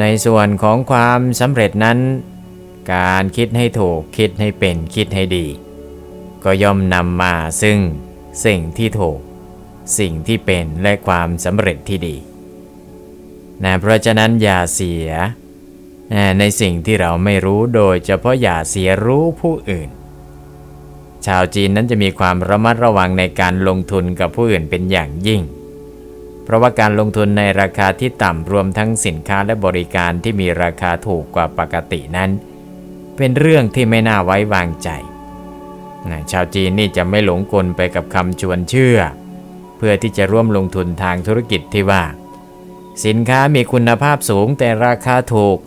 ในส่วนของความสำเร็จนั้น การคิดให้ถูกคิดให้เป็นคิดให้ดี ก็ย่อมนำมาซึ่งสิ่งที่ถูก สิ่งที่เป็นและความสำเร็จที่ดีนะเพราะฉะนั้นอย่าเสียนะในสิ่งที่เราไม่รู้โดยเฉพาะอย่าเสียรู้ผู้อื่น ชาวจีนนั้นจะมีความระมัดระวังในการลงทุนกับผู้อื่นเป็นอย่างยิ่ง เพราะว่าการลงทุนในราคาที่ต่ำรวมทั้งสินค้าและบริการที่มีราคาถูกกว่าปกตินั้น เป็นเรื่องที่ไม่น่าไว้วางใจ ชาวจีนนี่จะไม่หลงกลไปกับคำชวนเชื่อ เพื่อที่จะร่วมลงทุนทางธุรกิจที่ว่า สินค้ามีคุณภาพสูงแต่ราคาถูก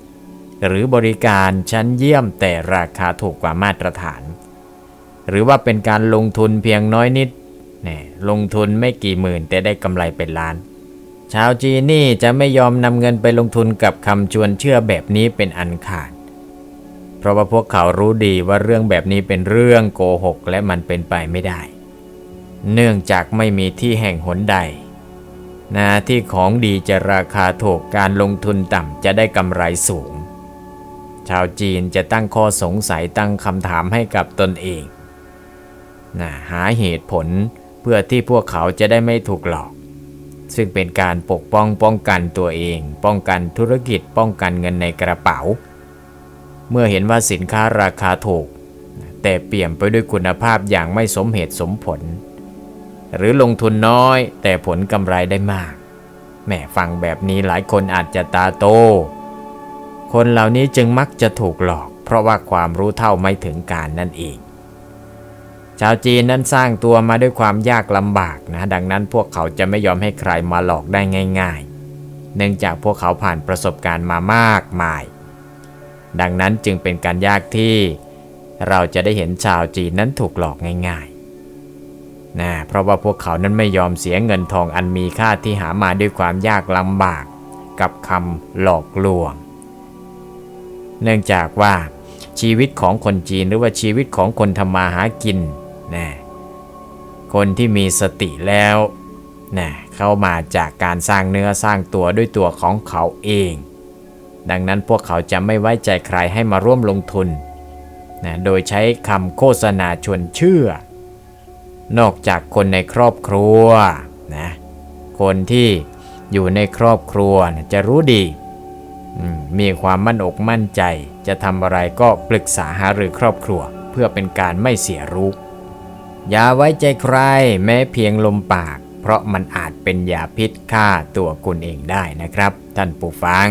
หรือบริการชั้นเยี่ยมแต่ราคาถูกกว่ามาตรฐาน หรือว่าเป็นการลงทุนเพียงน้อยนิดลงทุนไม่กี่หมื่นแต่ได้กำไรเป็นล้าน ชาวจีนนี่จะไม่ยอมนำเงินไปลงทุนกับคำชวนเชื่อแบบนี้เป็นอันขาด เพราะว่าพวกเขารู้ดีว่าเรื่องแบบนี้เป็นเรื่องโกหกและมันเป็นไปไม่ได้ เนื่องจากไม่มีที่แห่งหนใดนะที่ของดีจะราคาถูกการลงทุนต่ำจะได้กำไรสูง ชาวจีนจะตั้งข้อสงสัยตั้งคำถามให้กับตนเองนะหาเหตุผลเพื่อที่พวกเขาจะได้ไม่ถูกหลอก ซึ่งเป็นการปกป้องป้องกันตัวเอง ป้องกันธุรกิจป้องกันเงินในกระเป๋า เมื่อเห็นว่าสินค้าราคาถูก แต่เปี่ยมไปด้วยคุณภาพอย่างไม่สมเหตุสมผล หรือลงทุนน้อย แต่ผลกำไรได้มากแม่ฟังแบบนี้หลายคนอาจจะตาโต คนเหล่านี้จึงมักจะถูกหลอก เพราะว่าความรู้เท่าไม่ถึงการนั่นเอง ชาวจีนนั้นสร้างตัวมาด้วยความยากลำบากนะ ดังนั้นพวกเขาจะไม่ยอมให้ใครมาหลอกได้ง่าย ๆ เนื่องจากพวกเขาผ่านประสบการณ์มามากมาย ดังนั้นจึงเป็นการยากที่เราจะได้เห็นชาวจีนนั้นถูกหลอกง่ายๆนะเพราะว่าพวกเขานั้นไม่ยอมเสียเงินทองอันมีค่าที่หามาด้วยความยากลำบากกับคำหลอกลวง เนื่องจากว่าชีวิตของคนจีนหรือว่าชีวิตของคนทำมาหากิน นะคนที่มีสติแล้วนะเข้ามาจากการสร้างเนื้อสร้างตัวด้วยตัวของเขาเอง ดังนั้นพวกเขาจะไม่ไว้ใจใครให้มาร่วมลงทุนนะโดยใช้คำโฆษณาชวนเชื่อ นอกจากคนในครอบครัวนะคนที่อยู่ในครอบครัวนะจะรู้ดีมมีความมั่นอกมั่นใจ จะทำอะไรก็ปรึกษาหารือครอบครัว เพื่อเป็นการไม่เสียรู้ อย่าไว้ใจใครแม้เพียงลมปาก เพราะมันอาจเป็นยาพิษฆ่าตัวคุณเองได้นะครับ ท่านผู้ฟัง